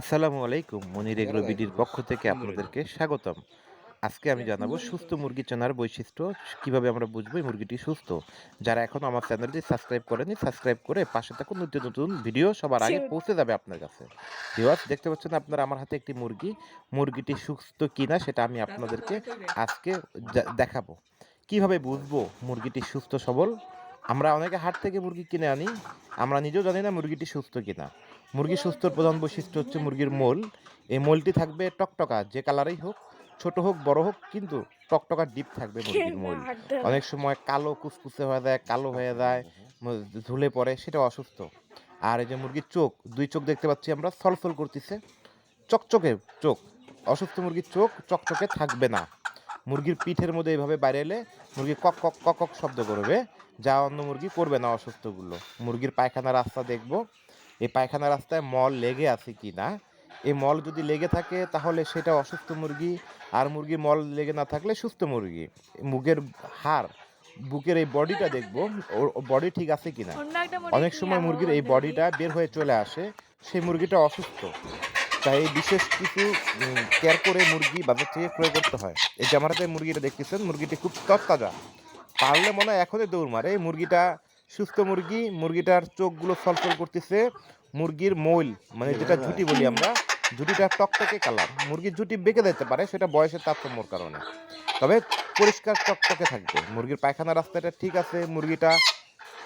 আসসালামু আলাইকুম মনির এগ্রো বিডির পক্ষ থেকে আপনাদেরকে স্বাগতম। আজকে আমি জানাব সুস্থ মুরগি চেনার বৈশিষ্ট্য কীভাবে আমরা বুঝব এই মুরগিটি সুস্থ। যারা এখনও আমার চ্যানেলটি সাবস্ক্রাইব করেনি সাবস্ক্রাইব করে পাশে থাকুন। নতুন নতুন ভিডিও সবার আগে পৌঁছে যাবে আপনার কাছে। ভিউয়ার্স দেখতে পাচ্ছেন আপনারা আমার হাতে একটি মুরগি। মুরগিটি সুস্থ কিনা সেটা আমি আপনাদেরকে আজকে দেখাবো। কীভাবে বুঝব মুরগিটি সুস্থ সবল? আমরা অনেকে হাট থেকে মুরগি কিনে আনি। আমরা নিজেও জানি না মুরগিটি সুস্থ কিনা। মুরগি সুস্থর প্রধান বৈশিষ্ট্য হচ্ছে মুরগির মোল। এই মোলটি থাকবে টকটকা যে কালারেই হোক ছোট হোক বড় হোক কিন্তু টকটকা ডিপ থাকবে মুরগির মোল। অনেক সময় কালো কুচকুচে হয়ে যায় কালো হয়ে যায় ঝুলে পড়ে সেটা অসুস্থ। আর এই যে মুরগির চোখ দুই চোখ দেখতে পাচ্ছি আমরা সলসল করতেছে। চকচকে চোখ অসুস্থ মুরগির চোখ চকচকে থাকবে না। মুরগির পিঠের মধ্যে এইভাবে বাইরে এলে মুরগি কক কক কক কক শব্দ করবে যা অন্য মুরগি করবে না অসুস্থগুলো। মুরগির পায়খানা রাস্তা দেখব এই পায়খানা রাস্তায় মল লেগে আছে কি না? এই মল যদি লেগে থাকে তাহলে সেটা অসুস্থ মুরগি আর মুরগির মল লেগে না থাকলে সুস্থ মুরগি। মুগের হাড় বুকের এই বডিটা দেখব ওর বডি ঠিক আছে কি না? অনেক সময় মুরগির এই বডিটা বের হয়ে চলে আসে সেই মুরগিটা অসুস্থ। তাই এই বিশেষ কিছু কেয়ার করে মুরগি বাজার থেকে ক্রয় করতে হয়। এই যে আমার হাতে মুরগিটা দেখতেছেন মুরগিটি খুব তরতাজা। পারলে মনে হয় এখনই দৌড় মারে এই মুরগিটা সুস্থ মুরগি মুরগিটার চোখগুলো ফলফল করতেছে মুরগির মইল মানে যেটা ঝুটি বলি আমরা ঝুটিটা টকটকে কালার। মুরগির ঝুটি বেঁকে দিতে পারে সেটা বয়সের তারতম্যর কারণে। তবে পরিষ্কার টকটকে থাকবে। মুরগির পায়খানা রাস্তাটা ঠিক আছে মুরগিটা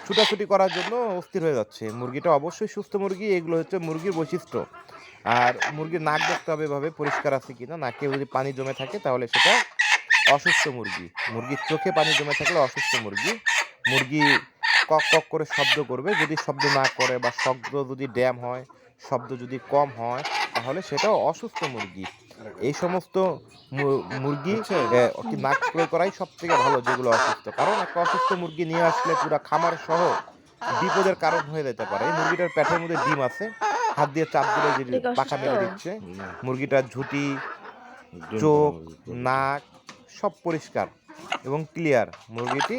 ছুটাছুটি করার জন্য অস্থির হয়ে যাচ্ছে। মুরগিটা অবশ্যই সুস্থ মুরগি এগুলো হচ্ছে মুরগির বৈশিষ্ট্য। আর মুরগির নাক দেখতে হবে এভাবে পরিষ্কার আছে কিনা। নাকে যদি পানি জমে থাকে তাহলে সেটা অসুস্থ মুরগি। মুরগির চোখে পানি জমে থাকলে অসুস্থ মুরগি। মুরগি কক কক করে শব্দ করবে। যদি শব্দ না করে বা শব্দ যদি ড্যাম হয় শব্দ যদি কম হয় তাহলে সেটাও অসুস্থ মুরগি। এই সমস্ত মুরগি আহ, নাক স্প্রে করাই সব থেকে ভালো যেগুলো অসুস্থ। কারণ একটা অসুস্থ মুরগি নিয়ে আসলে পুরো খামার সহ বিপদের কারণ হয়ে যেতে পারে। এই মুরগিটার পেটের মধ্যে ডিম আছে। হাত দিয়ে চাপ দিলে যে ঠিক পাখা মেরে দিচ্ছে। মুরগিটার ঝুঁটি চোখ নাক সব পরিষ্কার এবং ক্লিয়ার মুরগিটি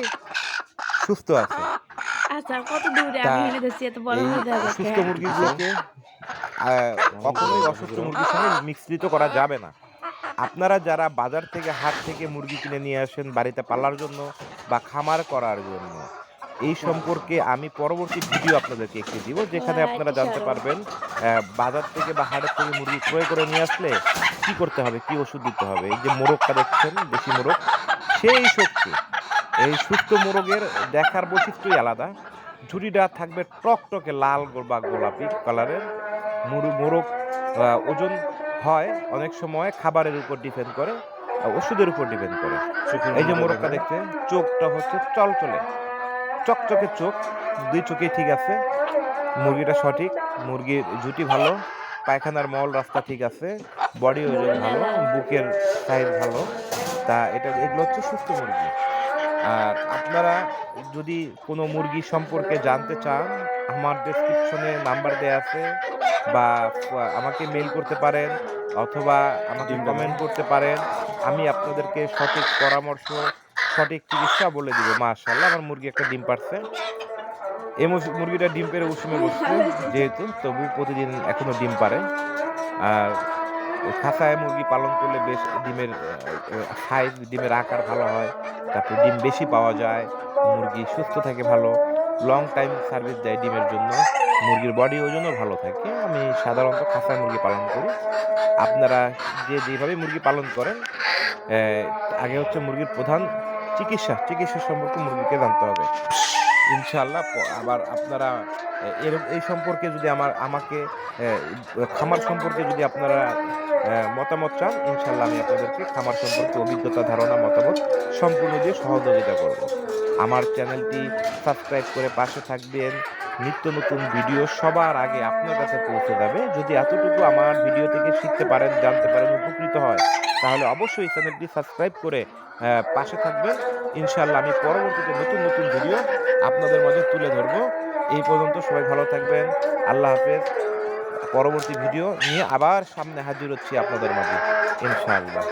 সুস্থ আছে। আচ্ছা কত দূরে আমি এনে দিচ্ছি এত বড় হয়ে যাবে মুরগিগুলোকে আহ, কখনোই অসুস্থ মুরগির সঙ্গে মিশ্রিত করা যাবে না। আপনারা যারা বাজার থেকে হাট থেকে মুরগি কিনে নিয়ে আসেন বাড়িতে পালার জন্য বা খামার করার জন্য এই সম্পর্কে আমি পরবর্তী ভিডিও আপনাদেরকে একটি দিব যেখানে আপনারা জানতে পারবেন বাজার থেকে বা হাটের থেকে মুরগি ক্রয় করে নিয়ে আসলে কি করতে হবে কি ওষুধ দিতে হবে। এই যে মোরগটা দেখছেন দেশি মোরগ সেই শক্তি এই সুস্থ মোরগের দেখার বৈশিষ্ট্যই আলাদা। ঝুড়িটা থাকবে টকটকে লাল বা গোলাপি কালারের। মুরু মোরগ ওজন হয় অনেক সময় খাবারের উপর ডিপেন্ড করে ওষুধের উপর ডিপেন্ড করে। এই যে মোরগটা দেখতে চোখটা হচ্ছে চলচলে। চকচকে চোখ দুই চোখেই ঠিক আছে। মুরগিটা সঠিক মুরগির জুটি ভালো পায়খানার মল রাস্তা ঠিক আছে বডি ওজন ভালো বুকের সাইজ ভালো। তা এটা এগুলো হচ্ছে সুস্থ মুরগি। আর আপনারা যদি কোনো মুরগি সম্পর্কে জানতে চান আমার ডেসক্রিপশনে নাম্বার দেওয়া আছে বা আমাকে মেল করতে পারেন অথবা আমাকে কমেন্ট করতে পারেন আমি আপনাদেরকে সঠিক পরামর্শ সঠিক চিকিৎসা বলে দিব। মাশাল্লাহ আমার মুরগি একটা ডিম পারছে। এই মুরগিটা ডিম পেরে উষুমে বসছে যেহেতু তবু প্রতিদিন এখনও ডিম পারে। আর খাঁচায় মুরগি পালন করলে বেশ ডিমের সাইজ ডিমের আকার ভালো হয়, তারপর ডিম বেশি পাওয়া যায়, মুরগি সুস্থ থাকে ভালো লং টাইম সার্ভিস দেয় ডিমের জন্য, মুরগির বডি ওজনও ভালো থাকে। আমি সাধারণত খাঁচায় মুরগি পালন করি। আপনারা যে যেভাবে মুরগি পালন করেন আগে হচ্ছে মুরগির প্রধান চিকিৎসা চিকিৎসা সম্পর্কে মুরগিকে জানতে হবে। ইনশাআল্লাহ প- আবার আপনারা এর এই সম্পর্কে যদি আমার, আমাকে খামার সম্পর্কে যদি আপনারা মতামত চান ইনশাল্লাহ আমি আপনাদেরকে খামার সম্পর্কে অভিজ্ঞতা, ধারণা, মতামত সম্পূর্ণ দিয়ে সহযোগিতা করব। আমার চ্যানেলটি সাবস্ক্রাইব করে পাশে থাকবেন। নিত্য নতুন ভিডিও সবার আগে আপনার কাছে পৌঁছে যাবে। যদি এতটুকু আমার ভিডিও থেকে শিখতে পারেন, জানতে পারেন, উপকৃত হয় তাহলে অবশ্যই চ্যানেলটি সাবস্ক্রাইব করে পাশে থাকবেন ইনশাল্লাহ আমি পরবর্তীতে নতুন নতুন ভিডিও আপনাদের মাঝে তুলে ধরব। এই পর্যন্ত সবাই ভালো থাকবেন। আল্লাহ হাফেজ। পরবর্তী ভিডিও নিয়ে আবার সামনে হাজির হচ্ছি আপনাদের মাঝে, ইনশাআল্লাহ।